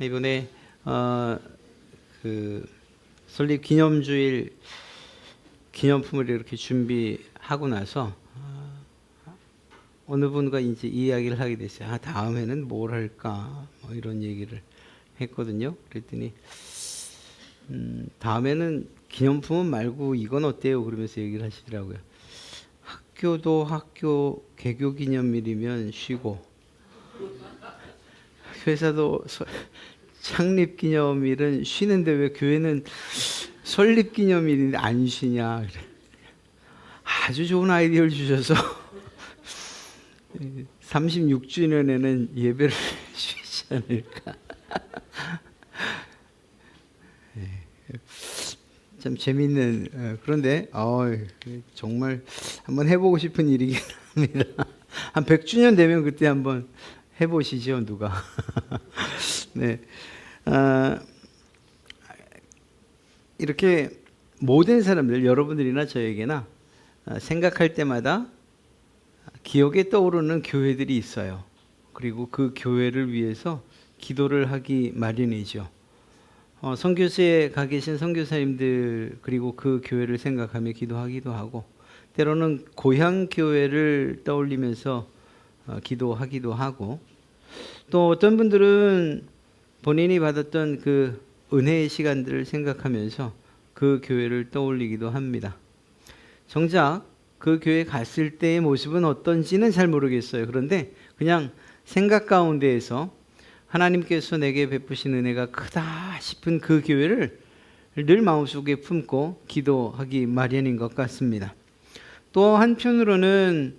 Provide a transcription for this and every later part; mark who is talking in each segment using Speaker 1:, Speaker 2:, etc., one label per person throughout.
Speaker 1: 이번에 어, 그 설립 기념주일 기념품을 이렇게 준비하고 나서 어, 어느 분과 이제 이야기를 하게 됐어요. 아, 다음에는 뭘 할까? 뭐 이런 얘기를 했거든요. 그랬더니 음, 다음에는 기념품은 말고 이건 어때요? 그러면서 얘기를 하시더라고요. 학교도 학교 개교 기념일이면 쉬고 회사도 서- 창립 기념일은 쉬는데 왜 교회는 설립 기념일인데 안 쉬냐 그래. 아주 좋은 아이디어를 주셔서 36주년에는 예배를 쉬지 않을까. 예. 참 재밌는 어, 그런데 어, 정말 한번 해보고 싶은 일이긴 합니다. 한 100주년 되면 그때 한번 해보시죠 누가. 네. 아, 이렇게 모든 사람들 여러분들이나 저에게나 아, 생각할 때마다 기억에 떠오르는 교회들이 있어요. 그리고 그 교회를 위해서 기도를 하기 마련이죠. 어, 선교사에 가 계신 선교사님들 그리고 그 교회를 생각하며 기도하기도 하고 때로는 고향 교회를 떠올리면서 어, 기도하기도 하고 또 어떤 분들은 본인이 받았던 그 은혜의 시간들을 생각하면서 그 교회를 떠올리기도 합니다. 정작 그 교회 갔을 때의 모습은 어떤지는 잘 모르겠어요. 그런데 그냥 생각 가운데에서 하나님께서 내게 베푸신 은혜가 크다 싶은 그 교회를 늘 마음속에 품고 기도하기 마련인 것 같습니다. 또 한편으로는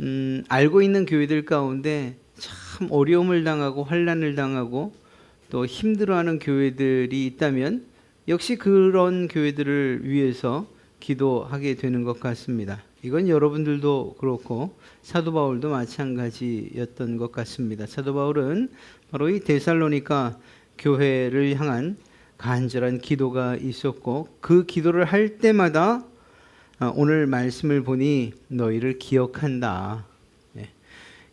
Speaker 1: 음, 알고 있는 교회들 가운데 참 어려움을 당하고 환란을 당하고 또 힘들어하는 교회들이 있다면 역시 그런 교회들을 위해서 기도하게 되는 것 같습니다. 이건 여러분들도 그렇고 사도 바울도 마찬가지였던 것 같습니다. 사도 바울은 바로 이 데살로니가 교회를 향한 간절한 기도가 있었고 그 기도를 할 때마다 아, 오늘 말씀을 보니 너희를 기억한다.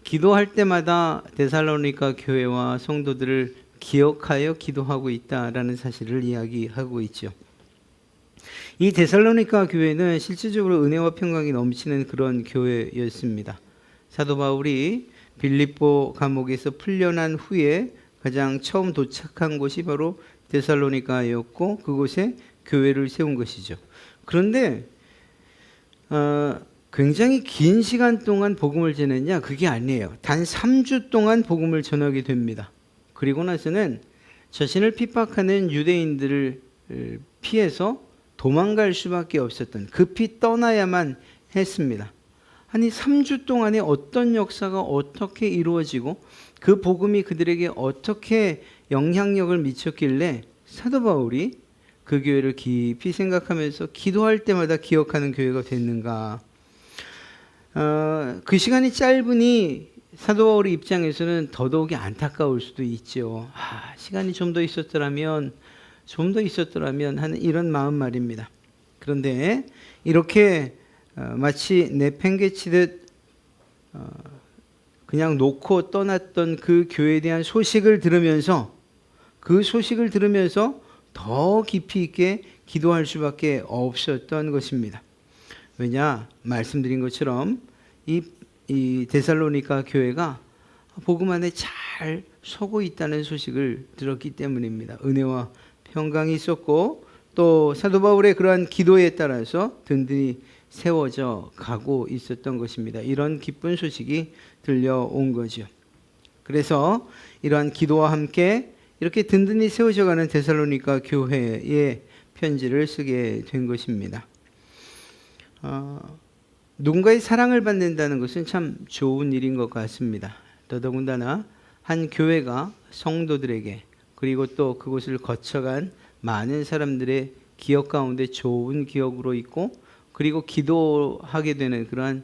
Speaker 1: 예. 기도할 때마다 데살로니가 교회와 성도들을 기억하여 기도하고 있다라는 사실을 이야기하고 있죠. 이 데살로니가 교회는 실질적으로 은혜와 평강이 넘치는 그런 교회였습니다. 사도 바울이 빌립보 감옥에서 풀려난 후에 가장 처음 도착한 곳이 바로 데살로니가였고 그곳에 교회를 세운 것이죠. 그런데 어, 굉장히 긴 시간 동안 복음을 전했냐? 그게 아니에요. 단 3주 동안 복음을 전하게 됩니다. 그리고 나서는 자신을 핍박하는 유대인들을 피해서 도망갈 수밖에 없었던 급히 떠나야만 했습니다. 아니 3주 동안에 어떤 역사가 어떻게 이루어지고 그 복음이 그들에게 어떻게 영향력을 미쳤길래 사도 바울이 그 교회를 깊이 생각하면서 기도할 때마다 기억하는 교회가 됐는가? 어, 그 시간이 짧으니 사도 바울의 입장에서는 더더욱이 안타까울 수도 있죠. 아, 시간이 좀 더 있었더라면, 좀 더 있었더라면 하는 이런 마음 말입니다. 그런데 이렇게 어, 마치 내팽개치듯 어, 그냥 놓고 떠났던 그 교회에 대한 소식을 들으면서 그 소식을 들으면서 더 깊이 있게 기도할 수밖에 없었던 것입니다. 왜냐 말씀드린 것처럼 이, 이 데살로니가 교회가 복음 안에 잘 서고 있다는 소식을 들었기 때문입니다. 은혜와 평강이 있었고 또 사도 바울의 그러한 기도에 따라서 든든히 세워져 가고 있었던 것입니다. 이런 기쁜 소식이 들려온 거죠. 그래서 이러한 기도와 함께 이렇게 든든히 세워져 가는 데살로니가 교회에 편지를 쓰게 된 것입니다. 어, 누군가의 사랑을 받는다는 것은 참 좋은 일인 것 같습니다. 더더군다나 한 교회가 성도들에게 그리고 또 그곳을 거쳐간 많은 사람들의 기억 가운데 좋은 기억으로 있고 그리고 기도하게 되는 그러한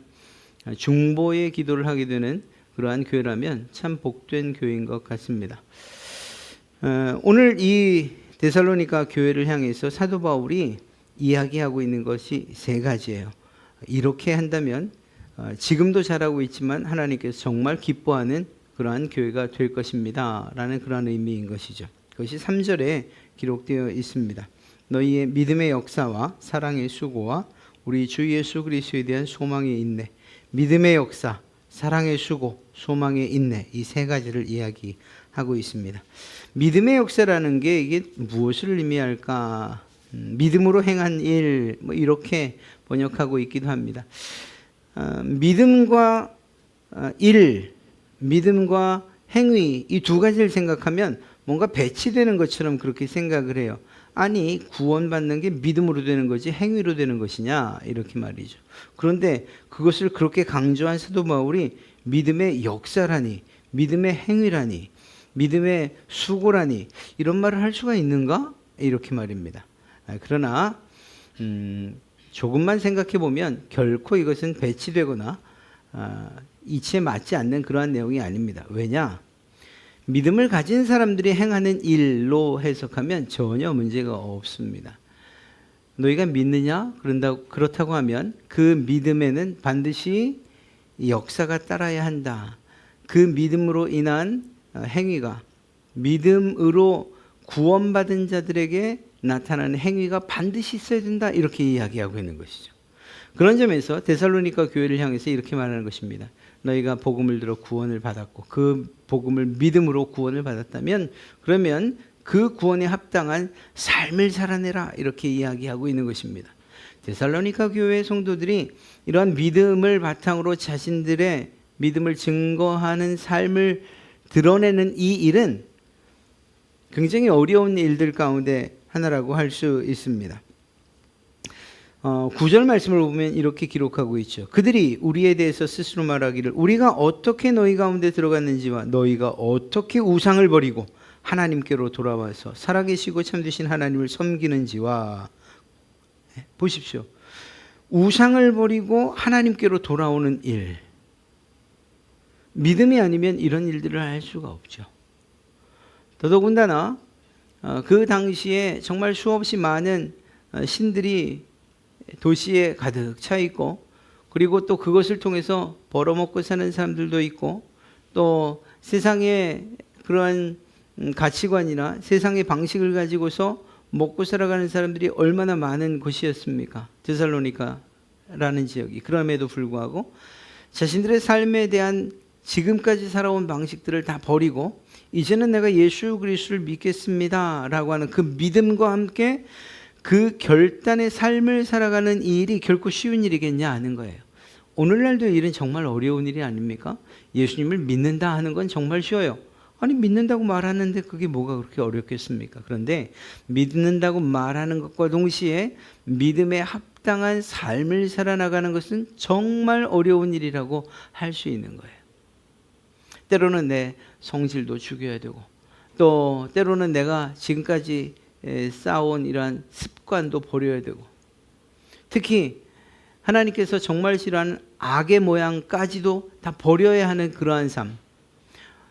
Speaker 1: 중보의 기도를 하게 되는 그러한 교회라면 참 복된 교회인 것 같습니다. 어, 오늘 이 데살로니가 교회를 향해서 사도 바울이 이야기하고 있는 것이 세 가지예요. 이렇게 한다면 어, 지금도 잘하고 있지만 하나님께서 정말 기뻐하는 그러한 교회가 될 것입니다 라는 그러한 의미인 것이죠. 그것이 3절에 기록되어 있습니다. 너희의 믿음의 역사와 사랑의 수고와 우리 주 예수 그리스도에 대한 소망의 인내, 믿음의 역사, 사랑의 수고, 소망의 인내 이 세 가지를 이야기하고 있습니다. 믿음의 역사라는 게 이게 무엇을 의미할까? 음, 믿음으로 행한 일, 뭐 이렇게 번역하고 있기도 합니다. 어, 믿음과 어, 일, 믿음과 행위 이 두 가지를 생각하면 뭔가 배치되는 것처럼 그렇게 생각을 해요. 아니 구원받는 게 믿음으로 되는 거지 행위로 되는 것이냐 이렇게 말이죠. 그런데 그것을 그렇게 강조한 사도 바울이 믿음의 역사라니, 믿음의 행위라니, 믿음의 수고라니 이런 말을 할 수가 있는가 이렇게 말입니다. 아, 그러나 음, 조금만 생각해 보면 결코 이것은 배치되거나 아, 이치에 맞지 않는 그러한 내용이 아닙니다. 왜냐? 믿음을 가진 사람들이 행하는 일로 해석하면 전혀 문제가 없습니다. 너희가 믿느냐? 그런다 그렇다고 하면 그 믿음에는 반드시 역사가 따라야 한다. 그 믿음으로 인한 어, 행위가 믿음으로 구원받은 자들에게 나타나는 행위가 반드시 있어야 된다. 이렇게 이야기하고 있는 것이죠. 그런 점에서 데살로니가 교회를 향해서 이렇게 말하는 것입니다. 너희가 복음을 들어 구원을 받았고 그 복음을 믿음으로 구원을 받았다면 그러면 그 구원에 합당한 삶을 살아내라 이렇게 이야기하고 있는 것입니다. 데살로니가 교회 성도들이 이러한 믿음을 바탕으로 자신들의 믿음을 증거하는 삶을 드러내는 이 일은 굉장히 어려운 일들 가운데 하나라고 할 수 있습니다. 어, 9절 말씀을 보면 이렇게 기록하고 있죠. 그들이 우리에 대해서 스스로 말하기를 우리가 어떻게 너희 가운데 들어갔는지와 너희가 어떻게 우상을 버리고 하나님께로 돌아와서 살아계시고 참되신 하나님을 섬기는지와 네, 보십시오. 우상을 버리고 하나님께로 돌아오는 일. 믿음이 아니면 이런 일들을 할 수가 없죠. 더더군다나 어, 그 당시에 정말 수없이 많은 어, 신들이 도시에 가득 차 있고 그리고 또 그것을 통해서 벌어먹고 사는 사람들도 있고 또 세상의 그러한 음, 가치관이나 세상의 방식을 가지고서 먹고 살아가는 사람들이 얼마나 많은 곳이었습니까? 데살로니카라는 지역이 그럼에도 불구하고 자신들의 삶에 대한 지금까지 살아온 방식들을 다 버리고 이제는 내가 예수 그리스도를 믿겠습니다라고 하는 그 믿음과 함께 그 결단의 삶을 살아가는 이 일이 결코 쉬운 일이겠냐 하는 거예요. 오늘날도 일은 정말 어려운 일이 아닙니까? 예수님을 믿는다 하는 건 정말 쉬워요. 아니 믿는다고 말하는데 그게 뭐가 그렇게 어렵겠습니까? 그런데 믿는다고 말하는 것과 동시에 믿음에 합당한 삶을 살아나가는 것은 정말 어려운 일이라고 할 수 있는 거예요. 때로는 내 성질도 죽여야 되고 또 때로는 내가 지금까지 쌓아온 이러한 습관도 버려야 되고 특히 하나님께서 정말 싫어하는 악의 모양까지도 다 버려야 하는 그러한 삶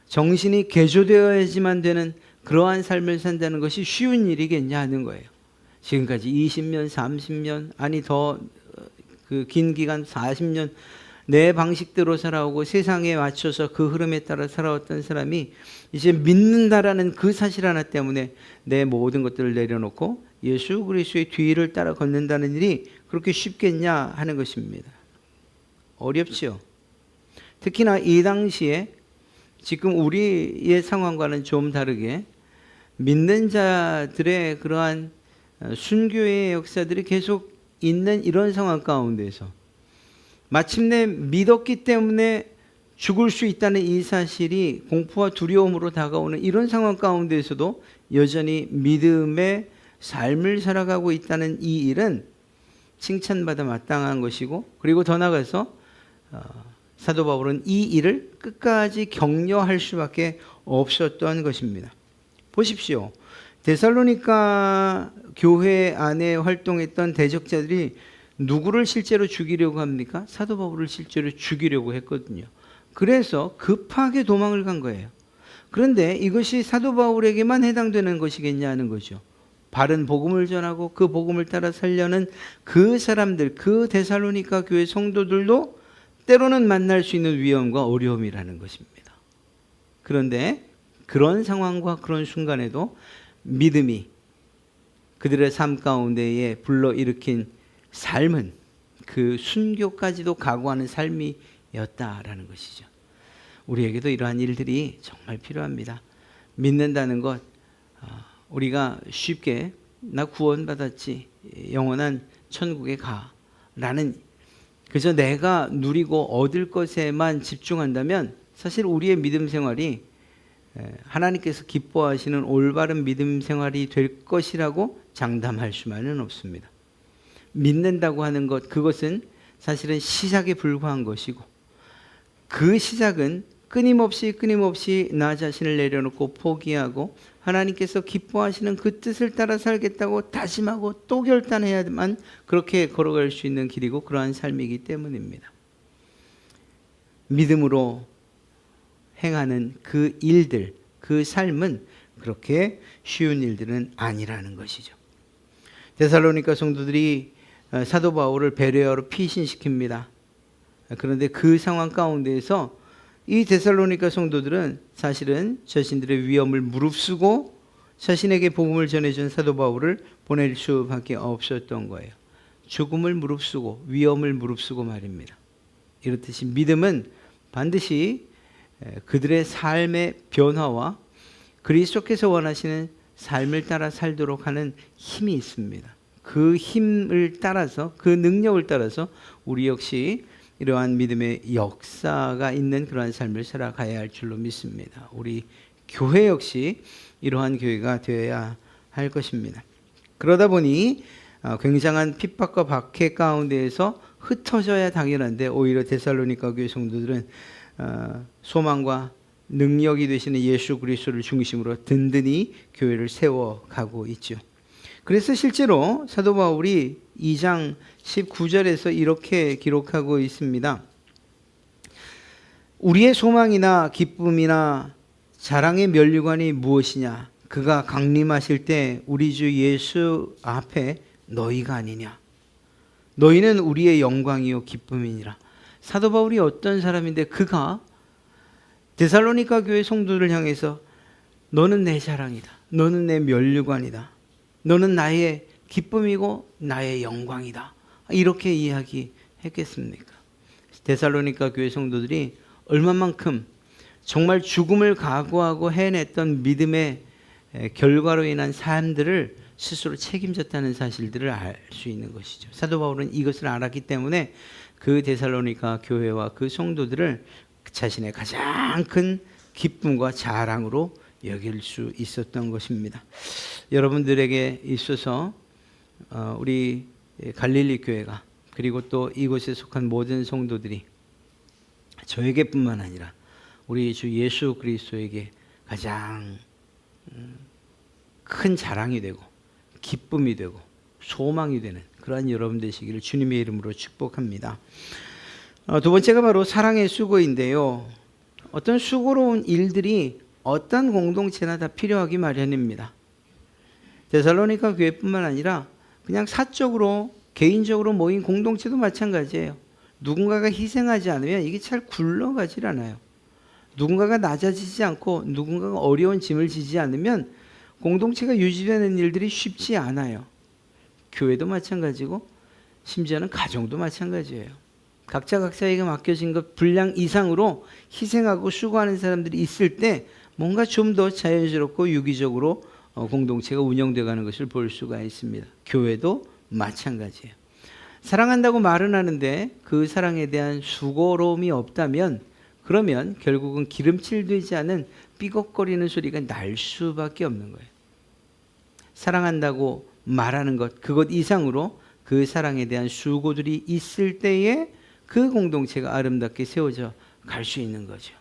Speaker 1: 정신이 개조되어야지만 되는 그러한 삶을 산다는 것이 쉬운 일이겠냐 하는 거예요. 지금까지 20년, 30년, 아니 더 그 긴 기간 40년 내 방식대로 살아오고 세상에 맞춰서 그 흐름에 따라 살아왔던 사람이 이제 믿는다라는 그 사실 하나 때문에 내 모든 것들을 내려놓고 예수 그리스도의 뒤를 따라 걷는다는 일이 그렇게 쉽겠냐 하는 것입니다. 어렵지요. 특히나 이 당시에 지금 우리의 상황과는 좀 다르게 믿는 자들의 그러한 순교의 역사들이 계속 있는 이런 상황 가운데서 마침내 믿었기 때문에 죽을 수 있다는 이 사실이 공포와 두려움으로 다가오는 이런 상황 가운데에서도 여전히 믿음의 삶을 살아가고 있다는 이 일은 칭찬받아 마땅한 것이고 그리고 더 나아가서 어, 사도 바울은 이 일을 끝까지 격려할 수밖에 없었던 것입니다. 보십시오. 데살로니카 교회 안에 활동했던 대적자들이 누구를 실제로 죽이려고 합니까? 사도 바울을 실제로 죽이려고 했거든요. 그래서 급하게 도망을 간 거예요. 그런데 이것이 사도 바울에게만 해당되는 것이겠냐 하는 거죠. 바른 복음을 전하고 그 복음을 따라 살려는 그 사람들, 그 데살로니카 교회 성도들도 때로는 만날 수 있는 위험과 어려움이라는 것입니다. 그런데 그런 상황과 그런 순간에도 믿음이 그들의 삶 가운데에 불러 일으킨 삶은 그 순교까지도 각오하는 삶이었다라는 것이죠. 우리에게도 이러한 일들이 정말 필요합니다. 믿는다는 것, 아, 우리가 쉽게 나 구원받았지, 영원한 천국에 가. 라는 그저 내가 누리고 얻을 것에만 집중한다면 사실 우리의 믿음 생활이 하나님께서 기뻐하시는 올바른 믿음 생활이 될 것이라고 장담할 수만은 없습니다. 믿는다고 하는 것, 그것은 사실은 시작에 불과한 것이고, 그 시작은 끊임없이 끊임없이 나 자신을 내려놓고 포기하고 하나님께서 기뻐하시는 그 뜻을 따라 살겠다고 다짐하고 또 결단해야만 그렇게 걸어갈 수 있는 길이고 그러한 삶이기 때문입니다. 믿음으로 행하는 그 일들, 그 삶은 그렇게 쉬운 일들은 아니라는 것이죠. 데살로니가 성도들이 어, 사도 바울을 베레아로 피신시킵니다. 그런데 그 상황 가운데에서 이 데살로니가 성도들은 사실은 자신들의 위험을 무릅쓰고 자신에게 복음을 전해준 사도 바울을 보낼 수밖에 없었던 거예요. 죽음을 무릅쓰고 위험을 무릅쓰고 말입니다. 이렇듯이 믿음은 반드시 그들의 삶의 변화와 그리스도께서 원하시는 삶을 따라 살도록 하는 힘이 있습니다. 그 힘을 따라서 그 능력을 따라서 우리 역시 이러한 믿음의 역사가 있는 그러한 삶을 살아가야 할 줄로 믿습니다. 우리 교회 역시 이러한 교회가 되어야 할 것입니다. 그러다 보니 어, 굉장한 핍박과 박해 가운데에서 흩어져야 당연한데 오히려 데살로니가 교회 성도들은 어, 소망과 능력이 되시는 예수 그리스도를 중심으로 든든히 교회를 세워가고 있죠. 그래서 실제로 사도 바울이 2장 19절에서 이렇게 기록하고 있습니다. 우리의 소망이나 기쁨이나 자랑의 면류관이 무엇이냐? 그가 강림하실 때 우리 주 예수 앞에 너희가 아니냐? 너희는 우리의 영광이요 기쁨이니라. 사도 바울이 어떤 사람인데 그가 데살로니가 교회 성도를 향해서 너는 내 자랑이다. 너는 내 면류관이다. 너는 나의 기쁨이고 나의 영광이다. 이렇게 이야기했겠습니까? 데살로니가 교회 성도들이 얼마만큼 정말 죽음을 각오하고 해냈던 믿음의 결과로 인한 삶들을 스스로 책임졌다는 사실들을 알 수 있는 것이죠. 사도 바울은 이것을 알았기 때문에 그 데살로니가 교회와 그 성도들을 자신의 가장 큰 기쁨과 자랑으로 여길 수 있었던 것입니다. 여러분들에게 있어서 어, 우리 갈릴리 교회가 그리고 또 이곳에 속한 모든 성도들이 저에게뿐만 아니라 우리 주 예수 그리스도에게 가장 음, 큰 자랑이 되고 기쁨이 되고 소망이 되는 그러한 여러분 되시기를 주님의 이름으로 축복합니다. 어, 두 번째가 바로 사랑의 수고인데요. 어떤 수고로운 일들이 어떤 공동체나 다 필요하기 마련입니다. 데살로니가 교회뿐만 아니라 그냥 사적으로 개인적으로 모인 공동체도 마찬가지예요. 누군가가 희생하지 않으면 이게 잘 굴러가질 않아요. 누군가가 낮아지지 않고 누군가가 어려운 짐을 지지 않으면 공동체가 유지되는 일들이 쉽지 않아요. 교회도 마찬가지고 심지어는 가정도 마찬가지예요. 각자 각자에게 맡겨진 것 분량 이상으로 희생하고 수고하는 사람들이 있을 때 뭔가 좀 더 자연스럽고 유기적으로 어, 공동체가 운영돼 가는 것을 볼 수가 있습니다. 교회도 마찬가지예요. 사랑한다고 말은 하는데 그 사랑에 대한 수고로움이 없다면 그러면 결국은 기름칠 되지 않은 삐걱거리는 소리가 날 수밖에 없는 거예요. 사랑한다고 말하는 것, 그것 이상으로 그 사랑에 대한 수고들이 있을 때에 그 공동체가 아름답게 세워져 갈 수 있는 거죠.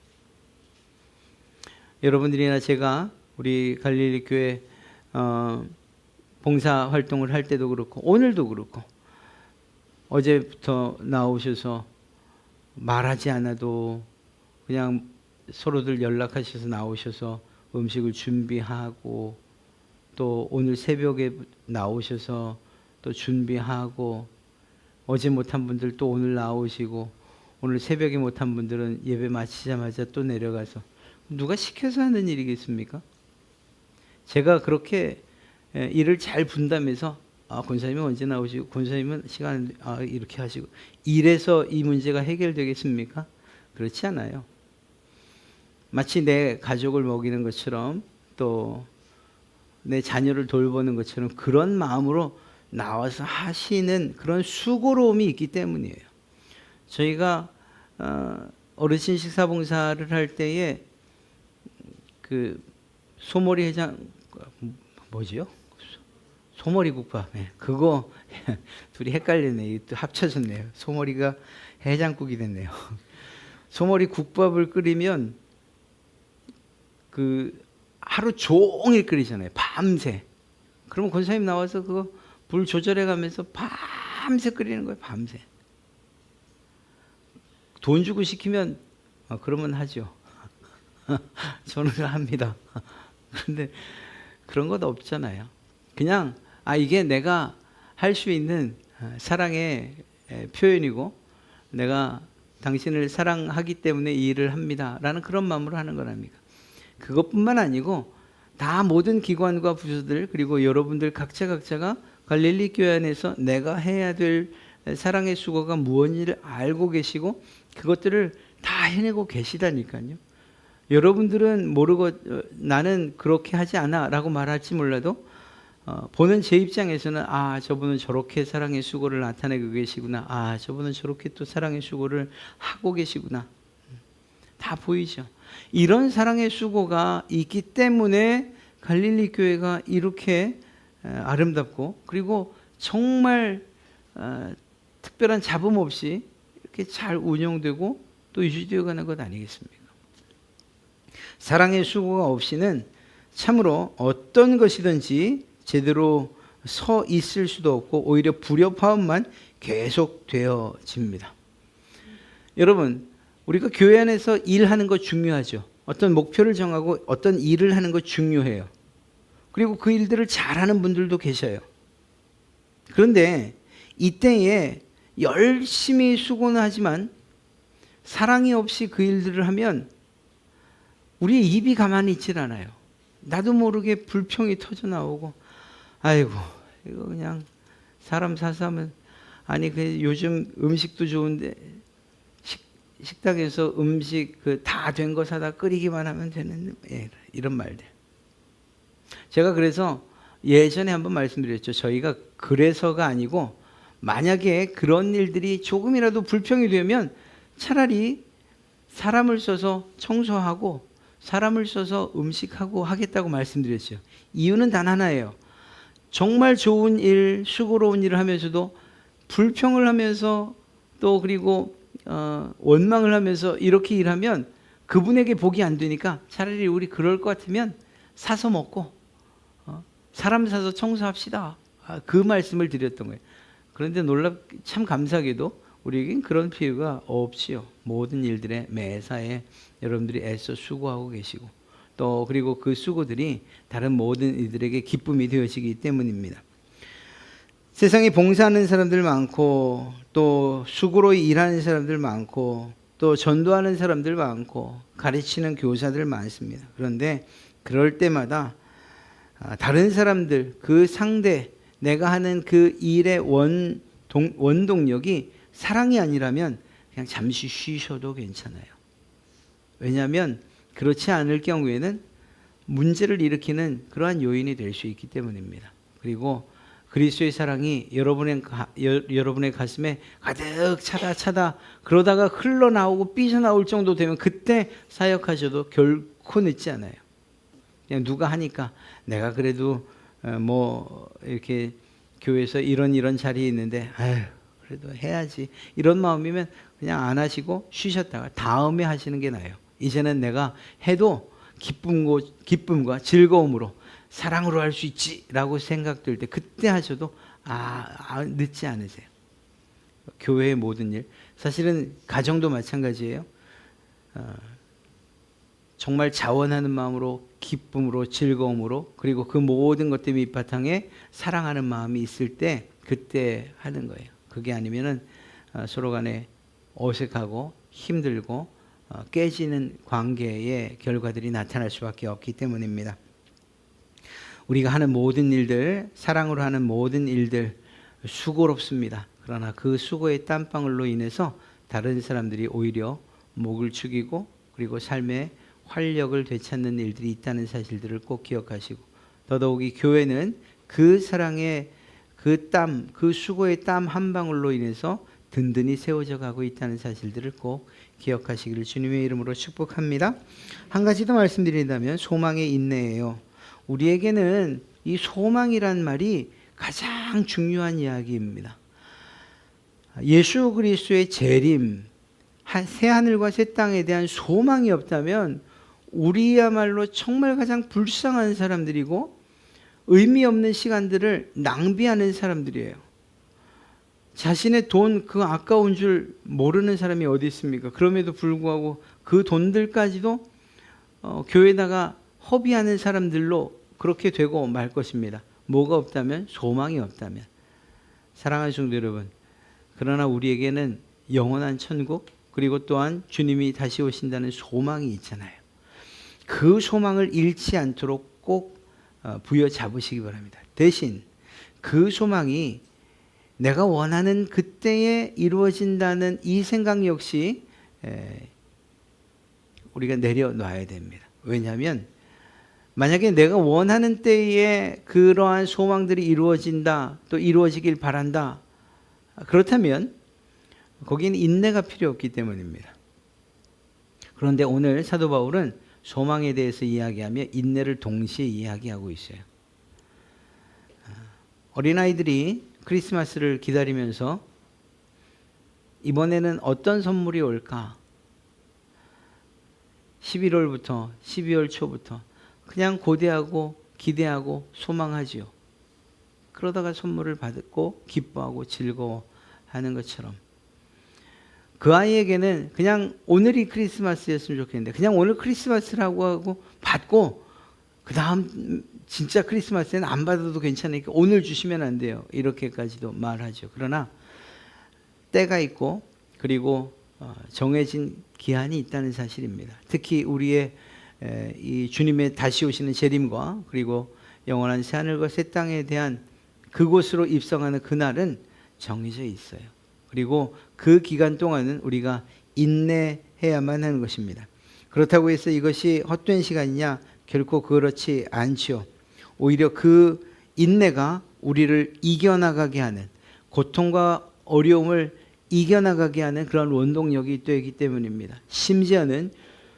Speaker 1: 여러분들이나 제가 우리 갈릴리 교회 어, 봉사 활동을 할 때도 그렇고 오늘도 그렇고 어제부터 나오셔서 말하지 않아도 그냥 서로들 연락하셔서 나오셔서 음식을 준비하고 또 오늘 새벽에 나오셔서 또 준비하고 어제 못한 분들 또 오늘 나오시고 오늘 새벽에 못한 분들은 예배 마치자마자 또 내려가서 누가 시켜서 하는 일이겠습니까? 제가 그렇게 예, 일을 잘 분담해서 아, 권사님은 언제 나오시고 권사님은 시간 아, 이렇게 하시고 이래서 이 문제가 해결되겠습니까? 그렇지 않아요. 마치 내 가족을 먹이는 것처럼 또 내 자녀를 돌보는 것처럼 그런 마음으로 나와서 하시는 그런 수고로움이 있기 때문이에요. 저희가 어, 어르신 식사봉사를 할 때에 그 소머리 해장 뭐지요? 소머리 국밥. 네, 그거 둘이 헷갈리네. 또 합쳐졌네요. 소머리가 해장국이 됐네요. 소머리 국밥을 끓이면 그 하루 종일 끓이잖아요. 밤새. 그러면 권사님 나와서 그거 불 조절해 가면서 밤새 끓이는 거예요. 밤새. 돈 주고 시키면 어, 그러면 하죠. 저는 합니다. 그런데 그런 것 없잖아요. 그냥 아 이게 내가 할 수 있는 어, 사랑의 에, 표현이고 내가 당신을 사랑하기 때문에 이 일을 합니다라는 그런 마음으로 하는 거랍니까? 그것뿐만 아니고 다 모든 기관과 부서들 그리고 여러분들 각자 각자가 갈릴리 교회 안에서 내가 해야 될 사랑의 수고가 무엇인지를 알고 계시고 그것들을 다 해내고 계시다니까요. 여러분들은 모르고 어, 나는 그렇게 하지 않아 라고 말할지 몰라도 어, 보는 제 입장에서는 아 저분은 저렇게 사랑의 수고를 나타내고 계시구나 아 저분은 저렇게 또 사랑의 수고를 하고 계시구나 다 보이죠. 이런 사랑의 수고가 있기 때문에 갈릴리 교회가 이렇게 에, 아름답고 그리고 정말 어, 특별한 잡음 없이 이렇게 잘 운영되고 또 유지되어 가는 것 아니겠습니까? 사랑의 수고가 없이는 참으로 어떤 것이든지 제대로 서 있을 수도 없고 오히려 불협화음만 계속 되어집니다. 여러분, 우리가 교회 안에서 일하는 거 중요하죠. 어떤 목표를 정하고 어떤 일을 하는 거 중요해요. 그리고 그 일들을 잘하는 분들도 계셔요. 그런데 이때에 열심히 수고는 하지만 사랑이 없이 그 일들을 하면 우리의 입이 가만히 있질 않아요. 나도 모르게 불평이 터져 나오고, 아이고, 이거 그냥 사람 사서 하면, 아니, 그 요즘 음식도 좋은데, 식, 식당에서 음식 그 다 된 거 사다 끓이기만 하면 되는, 예, 이런 말들. 제가 그래서 예전에 한번 말씀드렸죠. 저희가 그래서가 아니고, 만약에 그런 일들이 조금이라도 불평이 되면 차라리 사람을 써서 청소하고 사람을 써서 음식하고 하겠다고 말씀드렸죠. 이유는 단 하나예요. 정말 좋은 일, 수고로운 일을 하면서도 불평을 하면서 또 그리고 어, 원망을 하면서 이렇게 일하면 그분에게 복이 안 되니까 차라리 우리 그럴 것 같으면 사서 먹고 어, 사람 사서 청소합시다. 아, 그 말씀을 드렸던 거예요. 그런데 놀랍 참 감사하게도 우리에겐 그런 필요가 없지요. 모든 일들의 매사에 여러분들이 애써 수고하고 계시고 또 그리고 그 수고들이 다른 모든 이들에게 기쁨이 되어지기 때문입니다. 세상에 봉사하는 사람들 많고 또 수고로 일하는 사람들 많고 또 전도하는 사람들 많고 가르치는 교사들 많습니다. 그런데 그럴 때마다 아, 다른 사람들 그 상대 내가 하는 그 일의 원 원동력이 사랑이 아니라면 그냥 잠시 쉬셔도 괜찮아요. 왜냐하면 그렇지 않을 경우에는 문제를 일으키는 그러한 요인이 될 수 있기 때문입니다. 그리고 그리스도의 사랑이 여러분의 가, 여, 여러분의 가슴에 가득 차다 차다 그러다가 흘러나오고 삐져나올 정도 되면 그때 사역하셔도 결코 늦지 않아요. 그냥 누가 하니까 내가 그래도 어, 뭐 이렇게 교회에서 이런 이런 자리에 있는데 아유 그래도 해야지 이런 마음이면 그냥 안 하시고 쉬셨다가 다음에 하시는 게 나아요. 이제는 내가 해도 기쁨과 기쁨과 즐거움으로 사랑으로 할 수 있지라고 생각될 때 그때 하셔도 아, 아 늦지 않으세요. 교회의 모든 일 사실은 가정도 마찬가지예요. 어, 정말 자원하는 마음으로 기쁨으로 즐거움으로 그리고 그 모든 것들 밑바탕에 사랑하는 마음이 있을 때 그때 하는 거예요. 그게 아니면은 어, 서로 간에 어색하고 힘들고 어, 깨지는 관계의 결과들이 나타날 수밖에 없기 때문입니다. 우리가 하는 모든 일들, 사랑으로 하는 모든 일들 수고롭습니다. 그러나 그 수고의 땀방울로 인해서 다른 사람들이 오히려 목을 축이고 그리고 삶의 활력을 되찾는 일들이 있다는 사실들을 꼭 기억하시고 더더욱이 교회는 그 사랑의 그 땀, 그 수고의 땀 한 방울로 인해서 든든히 세워져 가고 있다는 사실들을 꼭 기억하시기를 주님의 이름으로 축복합니다. 한 가지 더 말씀드린다면 소망의 인내예요. 우리에게는 이 소망이란 말이 가장 중요한 이야기입니다. 예수 그리스도의 재림, 새 하늘과 새 땅에 대한 소망이 없다면 우리야말로 정말 가장 불쌍한 사람들이고 의미 없는 시간들을 낭비하는 사람들이에요. 자신의 돈 그 아까운 줄 모르는 사람이 어디 있습니까? 그럼에도 불구하고 그 돈들까지도 어, 교회다가 허비하는 사람들로 그렇게 되고 말 것입니다. 뭐가 없다면 소망이 없다면 사랑하는 성도 여러분 그러나 우리에게는 영원한 천국 그리고 또한 주님이 다시 오신다는 소망이 있잖아요. 그 소망을 잃지 않도록 꼭 어, 부여 잡으시기 바랍니다. 대신 그 소망이 내가 원하는 그때에 이루어진다는 이 생각 역시 우리가 내려놔야 됩니다. 왜냐하면 만약에 내가 원하는 때에 그러한 소망들이 이루어진다, 또 이루어지길 바란다. 그렇다면 거기는 인내가 필요 없기 때문입니다. 그런데 오늘 사도 바울은 소망에 대해서 이야기하며 인내를 동시에 이야기하고 있어요. 어린아이들이 크리스마스를 기다리면서 이번에는 어떤 선물이 올까? 11월부터 12월 초부터 그냥 고대하고 기대하고 소망하지요. 그러다가 선물을 받고 기뻐하고 즐거워하는 것처럼 그 아이에게는 그냥 오늘이 크리스마스였으면 좋겠는데 그냥 오늘 크리스마스라고 하고 받고 그 다음 진짜 크리스마스에는 안 받아도 괜찮으니까 오늘 주시면 안 돼요. 이렇게까지도 말하죠. 그러나 때가 있고 그리고 어, 정해진 기한이 있다는 사실입니다. 특히 우리의 이 주님의 다시 오시는 재림과 그리고 영원한 새하늘과 새 땅에 대한 그곳으로 입성하는 그날은 정해져 있어요. 그리고 그 기간 동안은 우리가 인내해야만 하는 것입니다. 그렇다고 해서 이것이 헛된 시간이냐? 결코 그렇지 않지요. 오히려 그 인내가 우리를 이겨나가게 하는 고통과 어려움을 이겨나가게 하는 그런 원동력이 되기 때문입니다. 심지어는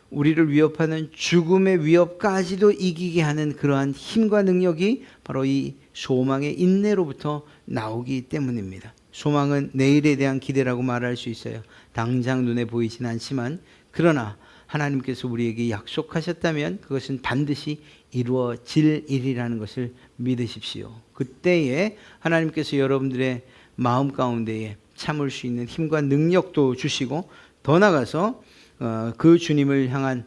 Speaker 1: 우리를 위협하는 죽음의 위협까지도 이기게 하는 그러한 힘과 능력이 바로 이 소망의 인내로부터 나오기 때문입니다. 소망은 내일에 대한 기대라고 말할 수 있어요. 당장 눈에 보이진 않지만 그러나 하나님께서 우리에게 약속하셨다면 그것은 반드시 이루어질 일이라는 것을 믿으십시오. 그때에 하나님께서 여러분들의 마음 가운데에 참을 수 있는 힘과 능력도 주시고 더 나가서 어, 그 주님을 향한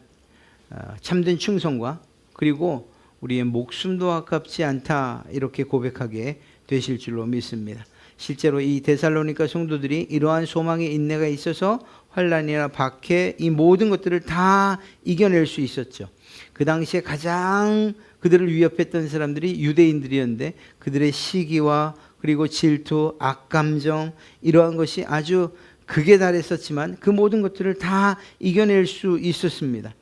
Speaker 1: 어, 참된 충성과 그리고 우리의 목숨도 아깝지 않다 이렇게 고백하게 되실 줄로 믿습니다. 실제로 이 데살로니가 성도들이 이러한 소망의 인내가 있어서 환란이나 박해 이 모든 것들을 다 이겨낼 수 있었죠. 그 당시에 가장 그들을 위협했던 사람들이 유대인들이었는데 그들의 시기와 그리고 질투, 악감정 이러한 것이 아주 극에 달했었지만 그 모든 것들을 다 이겨낼 수 있었습니다.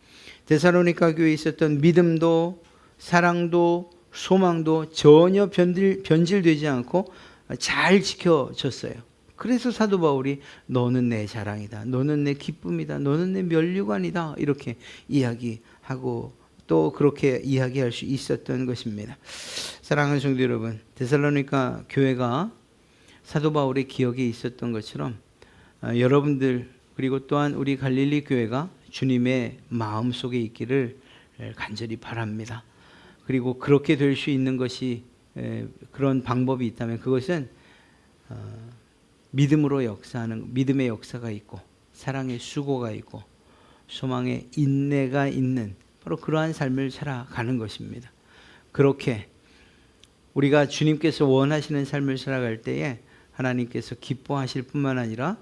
Speaker 1: 데살로니가 교회에 있었던 믿음도 사랑도 소망도 전혀 변질, 변질되지 않고 잘 지켜졌어요. 그래서 사도 바울이 너는 내 자랑이다. 너는 내 기쁨이다. 너는 내 면류관이다. 이렇게 이야기하고 또 그렇게 이야기할 수 있었던 것입니다. 사랑하는 성도 여러분, 데살로니가 교회가 사도 바울의 기억에 있었던 것처럼 어, 여러분들 그리고 또한 우리 갈릴리 교회가 주님의 마음 속에 있기를 간절히 바랍니다. 그리고 그렇게 될 수 있는 것이 그런 방법이 있다면 그것은 어, 믿음으로 역사하는 믿음의 역사가 있고 사랑의 수고가 있고 소망의 인내가 있는 바로 그러한 삶을 살아가는 것입니다. 그렇게 우리가 주님께서 원하시는 삶을 살아갈 때에 하나님께서 기뻐하실 뿐만 아니라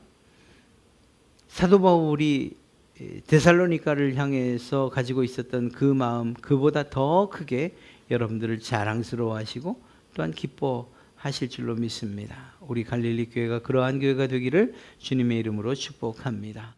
Speaker 1: 사도 바울이 이 데살로니가를 향해서 가지고 있었던 그 마음 그보다 더 크게 여러분들을 자랑스러워하시고 또한 기뻐하실 줄로 믿습니다. 우리 갈릴리 교회가 그러한 교회가 되기를 주님의 이름으로 축복합니다.